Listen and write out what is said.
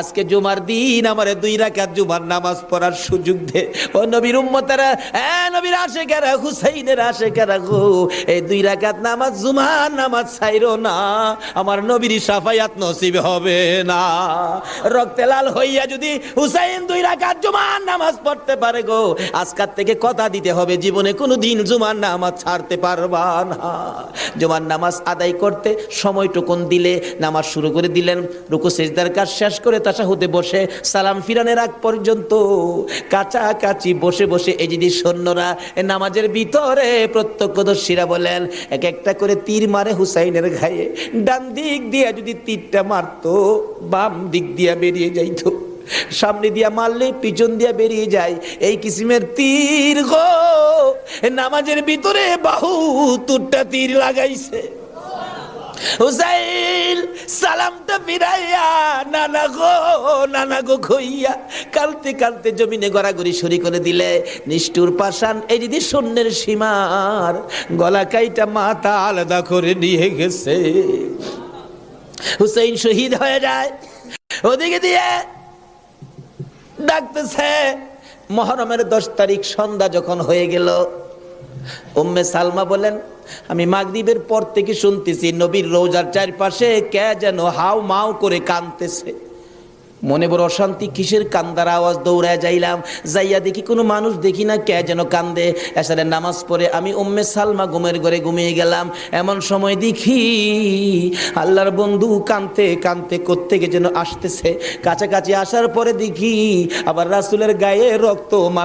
আজকে জুমার দিন, আমার দুই জুমার নামাজ পড়ার সুযোগ দে। ও নবীর উম্মতেরা, এ নবীর এই দুই নামাজ জুমার নামাজ না, আমার নবীর নসিব হবে না। রক্তে লাল হইয়া যদি হুসাইন দুই রাকাত জুমার নামাজ পড়তে পারে গো, আজকার থেকে কথা দিতে হবে, জীবনে কোনো দিন জুমার নামাজ ছাড়তে পারবা না। জুমার নামাজ আদায় করতে সময়টুকুন দিলে, নামাজ শুরু করে দিলেন, রুকু, সেজদার কাজ শেষ করে তাসাহুদে বসে, সালাম ফিরানের আগ পর্যন্ত কাছাকাছি বসে বসে এই যদি সৈন্যরা নামাজের ভিতরে প্রত্যক্ষদর্শীরা বলেন, এক একটা করে তীর মারে হুসাইনের ঘায়ে। ডান দিক দিয়ে যদি তীরটা মারতো, বাম দিক দিয়া বেরিয়ে যাইতো। সামনে দিয়া মারলে, পিছন দিয়া বেরিয়ে যায়। এই কিসিমের তীর গো, নামাজের ভিতরে বাহু তুরটা তীর লাগাইছে। হুসাইল সালামটা ফিরাইয়া, নানা গো নানা গো খইয়া, কালতে কালতে জমিনে গড়াগড়ি সরি করে দিলে, নিষ্ঠুর পাশান এই দিদি শূন্যের সীমার গলা কাইটা মাথা আলাদা করে নিয়ে গেছে। হুসাইন শহীদ হয়ে যায়। ওদিকে দিয়ে ডাকতেছে, মহরমের দশ তারিখ সন্ধ্যা যখন হয়ে গেল উম্মে সালমা বলেন, আমি মাগরিবের পর থেকে শুনতেছি নবীর রোজার চারপাশে কে যেন হাও মাও করে কানতেছে মনে বড় অশান্তি, কিসের কান্দার আওয়াজ? দৌড়ায় যাইলাম, যাইয়া দেখি কোনো মানুষ, দেখি না কে যেন কান্দে। এসারে নামাজ পড়ে আমি উম্মে সালমা ঘুমের ঘরে ঘুমিয়ে গেলাম। এমন সময় দেখি আল্লাহর বন্ধু কানতে কানতে কোত্থেকে যেন আসতেছে। কাছাকাছি আসার পরে দেখি আবার রাসুলের গায়ে রক্ত মাখা